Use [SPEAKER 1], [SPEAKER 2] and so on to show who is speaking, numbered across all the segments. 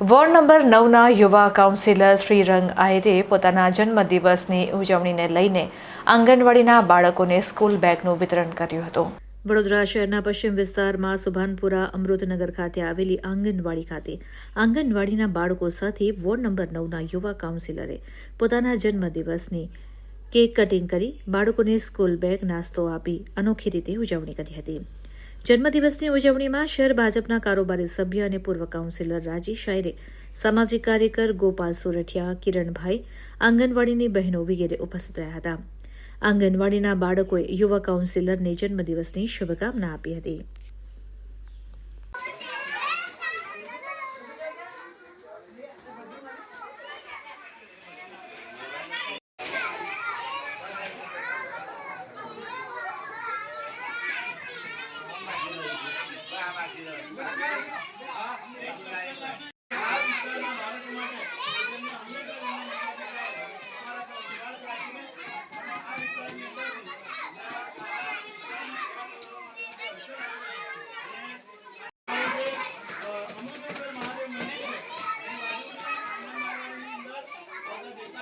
[SPEAKER 1] Ward number નવના યુવા councillor Shrirang આયરે પોતાના જન્મદિવસની ઉજવણીને લઈને આંગણવાડીના બાળકોને સ્કૂલ બેગનું વિતરણ કર્યું હતું. વડોદરા શહેરના પશ્ચિમ વિસ્તારમાં સુભાનપુરા અમૃતનગર ખાતે આવેલી આંગણવાડી ખાતે આંગણવાડીના બાળકો સાથે વોર્ડ નંબર નવના યુવા કાઉન્સિલરે પોતાના જન્મદિવસની કેક કટિંગ કરી બાળકોને સ્કૂલ બેગ નાસ્તો આપી અનોખી રીતે ઉજવણી કરી હતી. જન્મદિવસની ઉજવણીમાં શહેર ભાજપના કારોબારી સભ્ય અને પૂર્વ કાઉન્સિલર રાજી શાયરે, સામાજિક કાર્યકર ગોપાલ સોરઠિયા, કિરણભાઈ આંગણવાડીની બહેનો વગેરે ઉપસ્થિત રહ્યા હતા. આંગણવાડીના બાળકોએ યુવા કાઉન્સિલરને જન્મદિવસની શુભકામના આપી હતી.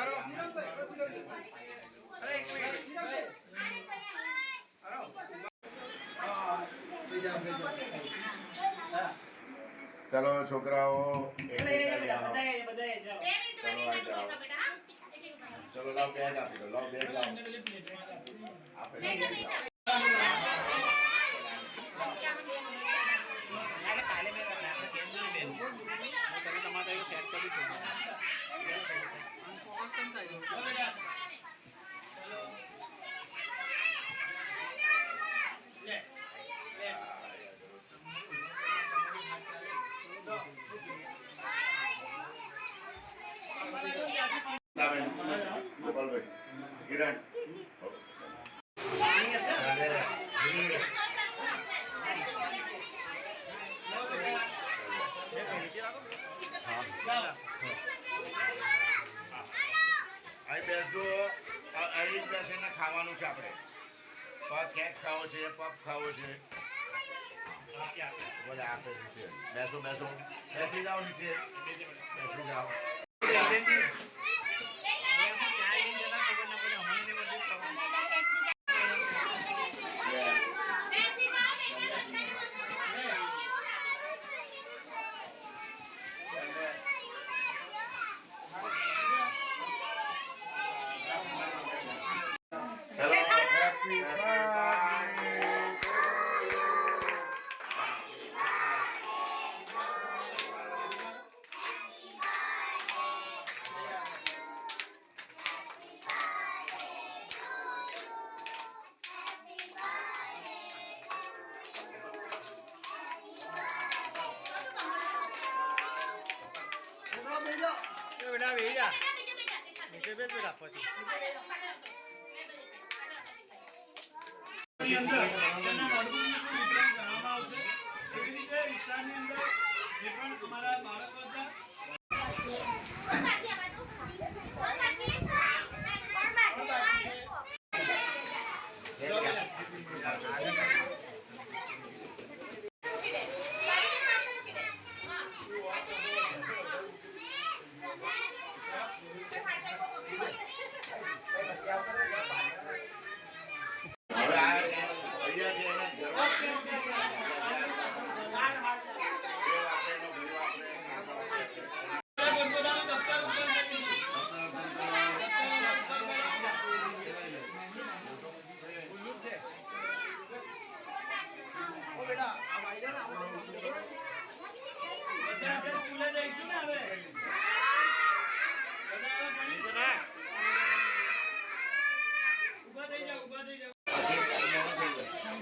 [SPEAKER 2] ઉભારો અરે એક મિનિટ. ચલો છોકરાઓ એક એક આવો. ચલો આવી ચલો લાવ બેગ આપી દો લાવ બેગ લાવ. આપે Kiran. ખાવાનું છે આપણે. પફ કેક ખાવો છે પફ ખાવો છે. બધા આપે છે? બેસો બેસો. બેસી જાઓ નીચે. બેસી જાઓ.
[SPEAKER 3] બેટા બેહી જા નીચે બેસ બેટા પછી
[SPEAKER 4] જે પણ અમારા બાળકો હતા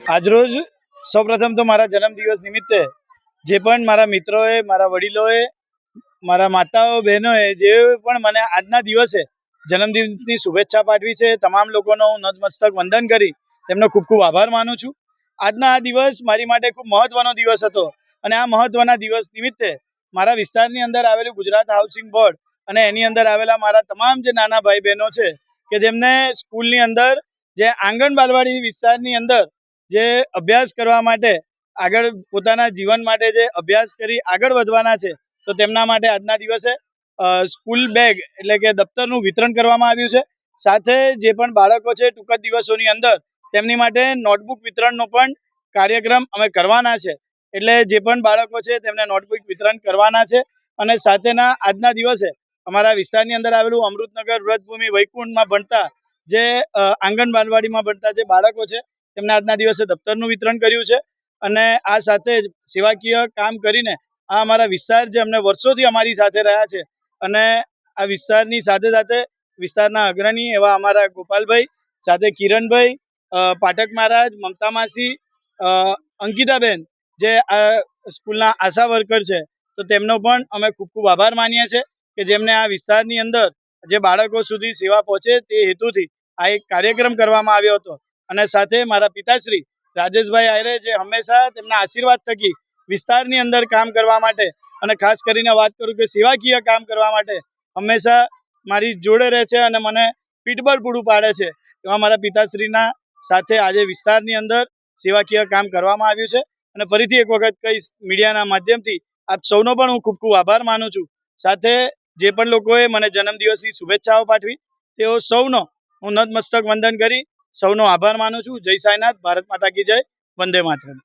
[SPEAKER 5] આજરોજ સૌપ્રથમ તો મારા જન્મદિવસ નિમિત્તે જે પણ મારા મિત્રોએ, મારા વડીલોએ, મારા માતાઓ, બહેનોએ, જે પણ મને આજના દિવસે જન્મદિવસની શુભેચ્છા પાઠવી છે, તમામ લોકોનો હું નતમસ્તક વંદન કરી તેમનો ખૂબ ખૂબ આભાર માનું છું. આજના આ દિવસ મારી માટે ખૂબ મહત્વનો દિવસ હતો અને આ મહત્વના દિવસ નિમિત્તે મારા વિસ્તારની અંદર આવેલું ગુજરાત હાઉસિંગ બોર્ડ અને એની અંદર આવેલા મારા તમામ જે નાના ભાઈ બહેનો છે કે જેમને સ્કૂલની અંદર જે આંગણ બાલવાડી વિસ્તારની અંદર જે અભ્યાસ કરવા માટે આગળ પોતાના જીવન માટે જે અભ્યાસ કરી આગળ વધવાના છે, તો તેમના માટે આજના દિવસે સ્કૂલ બેગ એટલે કે દફતરનું વિતરણ કરવામાં આવ્યું છે. સાથે જે પણ બાળકો છે ટૂંક જ દિવસોની અંદર, તેમની માટે નોટબુક વિતરણનો પણ કાર્યક્રમ અમે કરવાના છે. એટલે જે પણ બાળકો છે તેમને નોટબુક વિતરણ કરવાના છે. અને સાથેના આજના દિવસે અમારા વિસ્તારની અંદર આવેલું અમૃતનગર વ્રતભૂમિ વૈકુંઠમાં ભણતા જે આંગણવાડીમાં ભણતા જે બાળકો છે, તેમને આજના દિવસે દફતરનું વિતરણ કર્યું છે અને આ સાથે જ સેવાકીય કામ કરીને આ અમારા વિસ્તાર જે અમને વર્ષોથી અમારી સાથે રહ્યા છે અને આ વિસ્તારની સાથે સાથે વિસ્તારના અગ્રણી એવા અમારા ગોપાલભાઈ, સાથે કિરણભાઈ પાઠક મહારાજ, મમતા માસી અંકિતાબેન જે આ સ્કૂલના આશા વર્કર છે, તો તેમનો પણ અમે ખૂબ ખૂબ આભાર માનીએ છીએ કે જેમને આ વિસ્તારની અંદર જે બાળકો સુધી સેવા પહોંચે તે હેતુથી આ એક કાર્યક્રમ કરવામાં આવ્યો હતો. અને સાથે મારા પિતાશ્રી રાજેશભાઈ આયરે જે હંમેશા તેમના આશીર્વાદ થકી વિસ્તારની અંદર કામ કરવા માટે અને ખાસ કરીને વાત કરું કે સેવાકીય કામ કરવા માટે હંમેશા મારી જોડે રહે છે અને મને પીઠબળ પૂરું પાડે છે. એવા મારા પિતાશ્રીના સાથે આજે વિસ્તારની અંદર સેવાકીય કામ કરવામાં આવ્યું છે. અને ફરીથી એક વખત કહીશ મીડિયાના માધ્યમથી આપ સૌનો પણ હું ખૂબ ખૂબ આભાર માનું છું. સાથે જે પણ લોકોએ મને જન્મદિવસની શુભેચ્છાઓ પાઠવી, તેઓ સૌનો હું નતમસ્તક વંદન કરી સૌનો આભાર માનું છું. જય સાંઈનાથ. ભારત માતા કી જય. વંદે માતરમ.